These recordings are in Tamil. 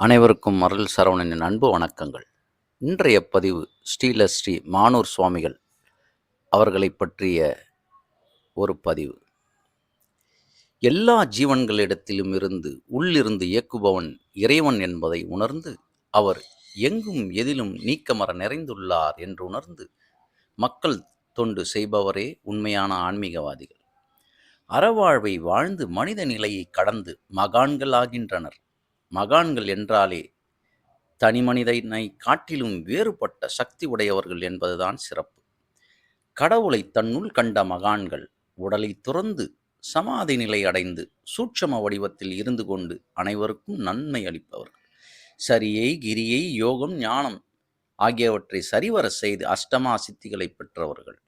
அனைவருக்கும் அருள் சரவணனின் அன்பு வணக்கங்கள். இன்றைய பதிவு ஸ்ரீல ஸ்ரீ மானூர் சுவாமிகள் அவர்களை பற்றிய ஒரு பதிவு. எல்லா ஜீவன்களிடத்திலும் இருந்து உள்ளிருந்து இயக்குபவன் இறைவன் என்பதை உணர்ந்து அவர் எங்கும் எதிலும் நீக்கமர நிறைந்துள்ளார் என்று உணர்ந்து மக்கள் தொண்டு செய்பவரே உண்மையான ஆன்மீகவாதிகள். அறவாழ்வை வாழ்ந்து மனித நிலையை கடந்து மகான்கள் ஆகின்றனர். மகான்கள் என்றாலே தனிமனிதனை காட்டிலும் வேறுபட்ட சக்தி உடையவர்கள் என்பதுதான் சிறப்பு. கடவுளை தன்னுள் கண்ட மகான்கள் உடலை துறந்து சமாதி நிலை அடைந்து சூட்சம வடிவத்தில் இருந்து கொண்டு அனைவருக்கும் நன்மை அளிப்பவர்கள். சரியை கிரியை யோகம் ஞானம் ஆகியவற்றை சரிவர செய்து அஷ்டமா சித்திகளை பெற்றவர்கள்.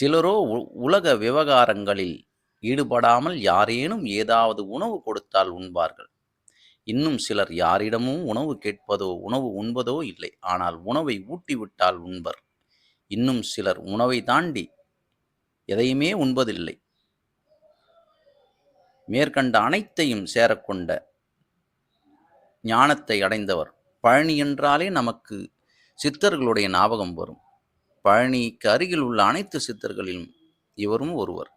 சிலரோ உ- உலக விவகாரங்களில் ஈடுபடாமல் யாரேனும் ஏதாவது உணவு கொடுத்தால் உண்பார்கள். இன்னும் சிலர் யாரிடமும் உணவு கேட்பதோ உணவு உண்பதோ இல்லை. ஆனால் உணவை ஊட்டிவிட்டால் உண்பர். இன்னும் சிலர் உணவை தாண்டி எதையுமே உண்பதில்லை. மேற்கண்ட அனைத்தையும் சேரக்கொண்ட ஞானத்தை அடைந்தவர். பழனி என்றாலே நமக்கு சித்தர்களுடைய ஞாபகம் வரும். பழனிக்கு அருகில் உள்ள அனைத்து சித்தர்களிலும் இவரும் ஒருவர்.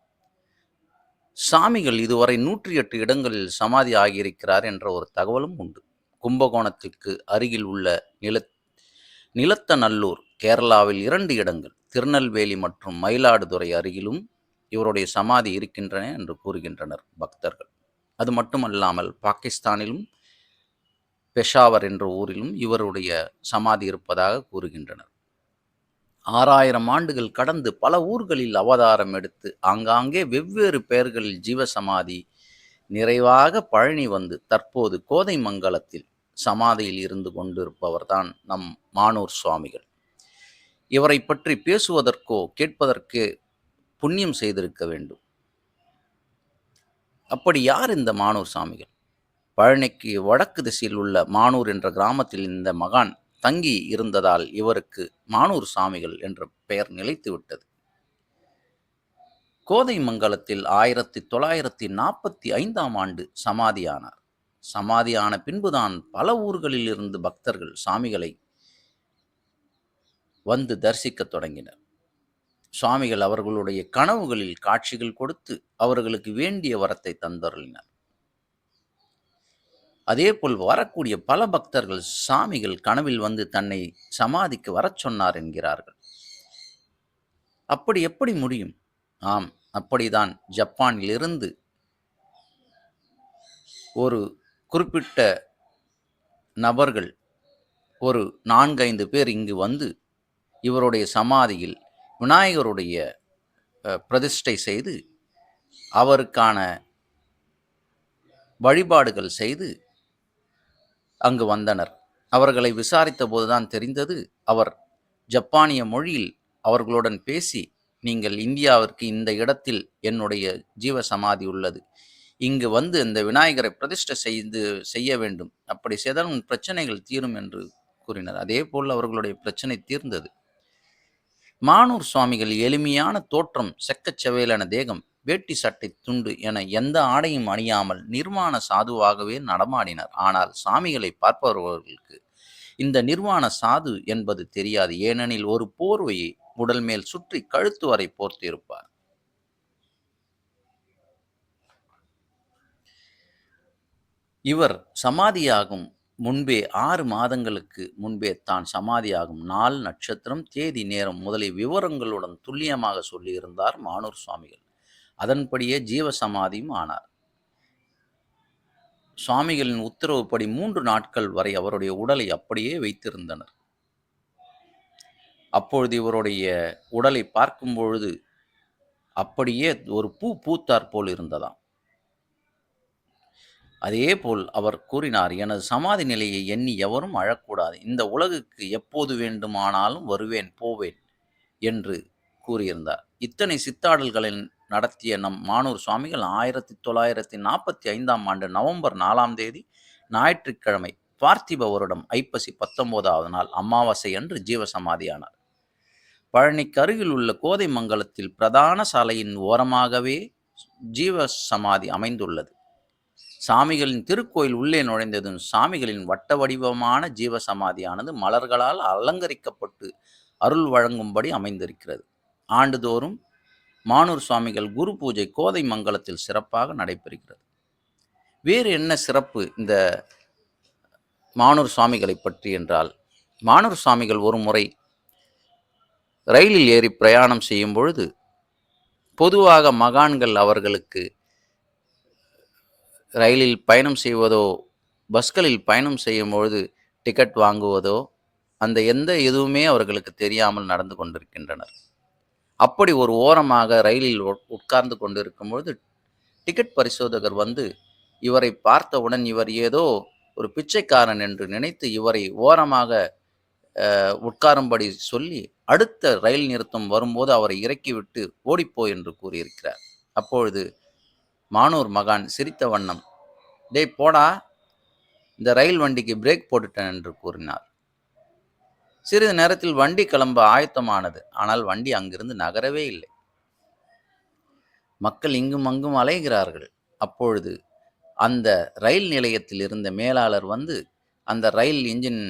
சாமிகள் இதுவரை நூற்றி எட்டு இடங்களில் சமாதி ஆகியிருக்கிறார் என்ற ஒரு தகவலும் உண்டு. கும்பகோணத்திற்கு அருகில் உள்ள நில நிலத்தநல்லூர் கேரளாவில் இரண்டு இடங்கள் திருநெல்வேலி மற்றும் மயிலாடுதுறை அருகிலும் இவருடைய சமாதி இருக்கின்றன என்று கூறுகின்றனர் பக்தர்கள். அது மட்டுமல்லாமல் பாகிஸ்தானிலும் பெஷாவர் என்ற ஊரிலும் இவருடைய சமாதி இருப்பதாக கூறுகின்றனர். ஆறாயிரம் ஆண்டுகள் கடந்து பல ஊர்களில் அவதாரம் எடுத்து ஆங்காங்கே வெவ்வேறு பெயர்களில் ஜீவசமாதி நிறைவாக பழனி வந்து தற்போது கோதை மங்கலத்தில் சமாதியில் இருந்து கொண்டிருப்பவர்தான் நம் மானூர் சுவாமிகள். இவரை பற்றி பேசுவதற்கோ கேட்பதற்கே புண்ணியம் செய்திருக்க வேண்டும். அப்படி யார் இந்த மானூர் சாமிகள் பழனிக்கு வடக்கு திசையில் உள்ள மானூர் என்ற கிராமத்தில் இந்த மகான் தங்கி இருந்ததால் இவருக்கு மானூர் சாமிகள் என்ற பெயர் நிலைத்துவிட்டது கோதை மங்கலத்தில் ஆயிரத்தி தொள்ளாயிரத்தி நாற்பத்தி ஐந்தாம் ஆண்டு சமாதியானார். சமாதியான பின்புதான் பல ஊர்களில் இருந்து பக்தர்கள் சாமிகளை வந்து தரிசிக்கத் தொடங்கினர். சுவாமிகள் அவர்களுடைய கனவுகளில் காட்சிகள் கொடுத்து அவர்களுக்கு வேண்டிய வரத்தை தந்தருளினர். அதேபோல் வரக்கூடிய பல பக்தர்கள் சாமிகள் கனவில் வந்து தன்னை சமாதிக்கு வரச் சொன்னார் என்கிறார்கள். அப்படி எப்படி முடியும்? ஆம் அப்படிதான் ஜப்பானிலிருந்து ஒரு குறிப்பிட்ட நபர்கள் ஒரு நான்கைந்து பேர் இங்கு வந்து இவருடைய சமாதியில் விநாயகருடைய பிரதிஷ்டை செய்து அவருக்கான வழிபாடுகள் செய்து அங்கு வந்தனர். அவர்களை விசாரித்த போதுதான் தெரிந்தது அவர் ஜப்பானிய மொழியில் அவர்களுடன் பேசி நீங்கள் இந்தியாவிற்கு இந்த இடத்தில் என்னுடைய ஜீவ சமாதி உள்ளது. இங்கு வந்து இந்த விநாயகரை பிரதிஷ்டை செய்து செய்ய வேண்டும். அப்படி செய்தால் உன் பிரச்சனைகள் தீரும் என்று கூறினர். அதே போல் அவர்களுடைய பிரச்சனை தீர்ந்தது. மானூர் சுவாமிகள் எளிமையான தோற்றம் செக்கச்செவேலென தேகம் வேட்டி சட்டை துண்டு என எந்த ஆடையும் அணியாமல் நிர்வாண சாதுவாகவே நடமாடினர். ஆனால் சாமிகளை பார்ப்பவர்களுக்கு இந்த நிர்வாண சாது என்பது தெரியாது. ஏனெனில் ஒரு போர்வையை உடல் மேல் சுற்றி கழுத்து வரை போர்த்திருப்பார். இவர் சமாதியாகும் முன்பே ஆறு மாதங்களுக்கு முன்பே தான் சமாதியாகும். நாள் நட்சத்திரம் தேதி நேரம் முதலிய விவரங்களுடன் துல்லியமாக சொல்லியிருந்தார் மானூர் சுவாமிகள். அதன்படியே ஜீவ சமாதியும் ஆனார். சுவாமிகளின் உத்தரவுப்படி மூன்று நாட்கள் வரை அவருடைய உடலை அப்படியே வைத்திருந்தனர். அப்பொழுது இவருடைய உடலை பார்க்கும் பொழுது அப்படியே ஒரு பூ பூத்தார் போல் இருந்ததாம். அதேபோல் அவர் கூறினார் எனது சமாதி நிலையை எண்ணி எவரும் அழக்கூடாது. இந்த உலகுக்கு எப்போது வேண்டுமானாலும் வருவேன் போவேன் என்று கூறியிருந்தார். இத்தனை சித்தாடல்களின் நடத்திய நம் மானூர் சுவாமிகள் ஆயிரத்தி தொள்ளாயிரத்தி நாற்பத்தி ஐந்தாம் ஆண்டு நவம்பர் நாலாம் தேதி ஞாயிற்றுக்கிழமை பார்த்திப வருடம் ஐப்பசி பத்தொன்பதாவது நாள் அமாவாசை அன்று ஜீவசமாதியானார். பழனிக்கு அருகில் உள்ள கோதை மங்கலத்தில் பிரதான சாலையின் ஓரமாகவே ஜீவ சமாதி அமைந்துள்ளது. சாமிகளின் திருக்கோயில் உள்ளே நுழைந்ததும் சாமிகளின் வட்ட வடிவமான ஜீவசமாதியானது மலர்களால் அலங்கரிக்கப்பட்டு அருள் வழங்கும்படி அமைந்திருக்கிறது. ஆண்டுதோறும் மானூர் சுவாமிகள் குரு பூஜை கோதை மங்கலத்தில் சிறப்பாக நடைபெறுகிறது. வேறு என்ன சிறப்பு இந்த மானூர் சுவாமிகளை பற்றி என்றால் மானூர் சுவாமிகள் ஒரு முறை ரயிலில் ஏறி பிரயாணம் செய்யும் பொழுது பொதுவாக மகான்கள் அவர்களுக்கு ரயிலில் பயணம் செய்வதோ பஸ்களில் பயணம் செய்யும் பொழுது டிக்கெட் வாங்குவதோ அந்த எந்த எதுவுமே அவர்களுக்கு தெரியாமல் நடந்து கொண்டிருக்கின்றனர். அப்படி ஒரு ஓரமாக ரயிலில் உட்- உட்கார்ந்து கொண்டிருக்கும் பொழுது டிக்கெட் பரிசோதகர் வந்து இவரை பார்த்தவுடன் இவர் ஏதோ ஒரு பிச்சைக்காரன் என்று நினைத்து இவரை ஓரமாக உட்காரும்படி சொல்லி அடுத்த ரயில் நிறுத்தம் வரும்போது அவரை இறக்கிவிட்டு ஓடிப்போ என்று கூறியிருக்கிறார். அப்பொழுது மானூர் மகான் சிரித்த வண்ணம் டேய் போடா இந்த ரயில் வண்டிக்கு பிரேக் போட்டுட்டேன் என்று கூறினார். சிறிது நேரத்தில் வண்டி கிளம்ப ஆயத்தமானது. ஆனால் வண்டி அங்கிருந்து நகரவே இல்லை. மக்கள் இங்கும் அங்கும் அலைகிறார்கள். அப்பொழுது அந்த ரயில் நிலையத்தில் இருந்த மேலாளர் வந்து அந்த ரயில் இன்ஜின்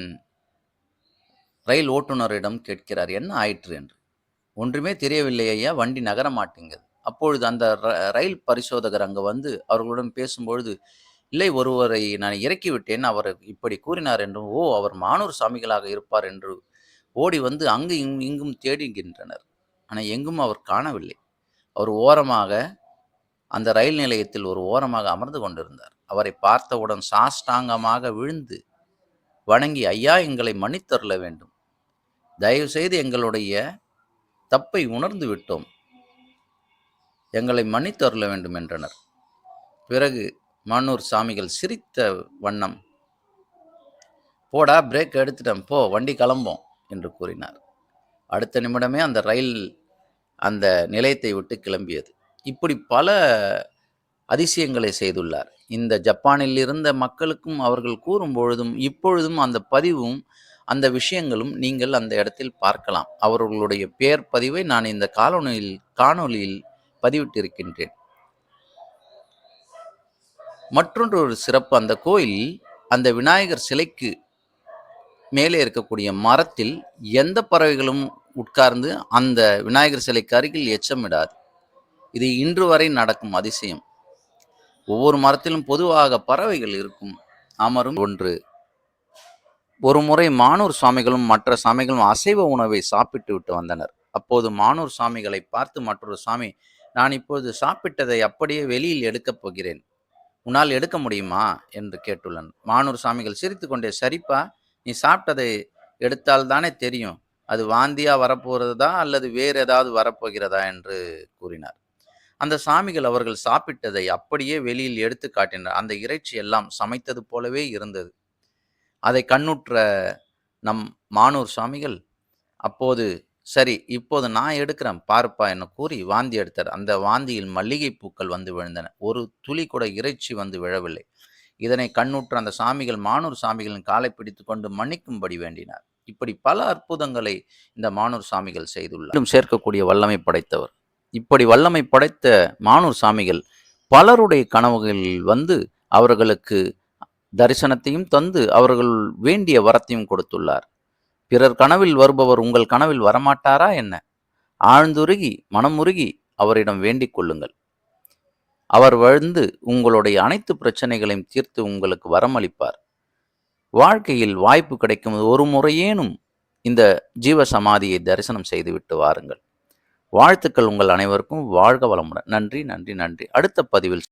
ரயில் ஓட்டுநரிடம் கேட்கிறார் என்ன ஆயிற்று என்று. ஒன்றுமே தெரியவில்லை ஐயா வண்டி நகர மாட்டேங்குது அப்பொழுது அந்த ர- ரயில் பரிசோதகர் அங்கே வந்து அவர்களுடன் பேசும்பொழுது இல்லை ஒருவரை நான் இறக்கிவிட்டேன். அவர் இப்படி கூறினார் என்றும் ஓ அவர் மானூர் சாமிகளாக இருப்பார் என்று ஓடி வந்து அங்கு இங்கும் இங்கும் தேடுகின்றனர். ஆனால் எங்கும் அவர் காணவில்லை. அவர் ஓரமாக அந்த ரயில் நிலையத்தில் ஒரு ஓரமாக அமர்ந்து கொண்டிருந்தார். அவரை பார்த்தவுடன் சாஷ்டாங்கமாக விழுந்து வணங்கி ஐயா எங்களை மன்னித்தருள வேண்டும். தயவு செய்து எங்களுடைய தப்பை உணர்ந்து விட்டோம். எங்களை மன்னித்தருள வேண்டும் என்றனர். பிறகு மானூர் சாமிகள் சிரித்த வண்ணம் போடா பிரேக் எடுத்துட்டேன். போ வண்டி கிளம்போம். என்று கூறினார். அடுத்த நிமிடமே அந்த ரயில் அந்த நிலையத்தை விட்டு கிளம்பியது. இப்படி பல அதிசயங்களை செய்துள்ளார். இந்த ஜப்பானில் இருந்த மக்களுக்கும் அவர்கள் கூறும் பொழுதும் இப்பொழுதும் அந்த பதிவும் அந்த விஷயங்களும் நீங்கள் அந்த இடத்தில் பார்க்கலாம். அவர்களுடைய பெயர் பதிவை நான் இந்த காணொலியில் காணொலியில் பதிவிட்டிருக்கின்றேன். மற்றொன்று ஒரு சிறப்பு. அந்த கோயில் அந்த விநாயகர் சிலைக்கு மேலே இருக்கக்கூடிய மரத்தில் எந்த பறவைகளும் உட்கார்ந்து அந்த விநாயகர் சிலைக்கு அருகில் எச்சமிடாது. இது இன்று வரை நடக்கும் அதிசயம். ஒவ்வொரு மரத்திலும் பொதுவாக பறவைகள் இருக்கும். அமரும் ஒன்று. ஒரு முறை மானூர் சுவாமிகளும் மற்ற சாமிகளும் அசைவ உணவை சாப்பிட்டு விட்டு வந்தனர். அப்போது மானூர் சாமிகளை பார்த்து மற்றொரு சாமி நான் இப்போது சாப்பிட்டதை அப்படியே வெளியில் எடுக்கப் போகிறேன். உன்னால் எடுக்க முடியுமா? என்று கேட்டுள்ளன். மானூர் சாமிகள் சிரித்துக்கொண்டே சரிப்பா. நீ சாப்பிட்டதை எடுத்தால் தானே தெரியும். அது வாந்தியா வரப்போகிறதா அல்லது வேறு ஏதாவது வரப்போகிறதா என்று கூறினார். அந்த சாமிகள் அவர்கள் சாப்பிட்டதை அப்படியே வெளியில் எடுத்து காட்டினர். அந்த இறைச்சி எல்லாம் சமைத்தது போலவே இருந்தது. அதை கண்ணுற்ற நம் மானூர் சுவாமிகள் அப்போது சரி இப்போது நான் எடுக்கிறேன் பார்ப்பா என கூறி வாந்தி எடுத்தார் அந்த வாந்தியில் மல்லிகை பூக்கள் வந்து விழுந்தன. ஒரு துளி கூட இறைச்சி வந்து விழவில்லை. இதனை கண்ணுற்ற அந்த சாமிகள் மானூர் சாமிகளின் காலை பிடித்து கொண்டு மன்னிக்கும்படி வேண்டினார். இப்படி பல அற்புதங்களை இந்த மானூர் சாமிகள் செய்துள்ளார். சேர்க்கக்கூடிய வல்லமை படைத்தவர். இப்படி வல்லமை படைத்த மானூர் சாமிகள் பலருடைய கனவுகளில் வந்து அவர்களுக்கு தரிசனத்தையும் தந்து அவர்கள் வேண்டிய வரத்தையும் கொடுத்துள்ளார். பிறர் கனவில் வருபவர் உங்கள் கனவில் வரமாட்டாரா என்ன? ஆழ்ந்துருகி மனமுருகி அவரிடம் வேண்டிக் கொள்ளுங்கள். அவர் வந்து உங்களுடைய அனைத்து பிரச்சனைகளையும் தீர்த்து உங்களுக்கு வரமளிப்பார். வாழ்க்கையில் வாய்ப்பு கிடைக்கும் ஒரு முறையேனும் இந்த ஜீவ சமாதியை தரிசனம் செய்துவிட்டு வாருங்கள். வாழ்த்துக்கள் உங்கள் அனைவருக்கும். வாழ்க வளமுடன். நன்றி நன்றி நன்றி. அடுத்த பதிவில்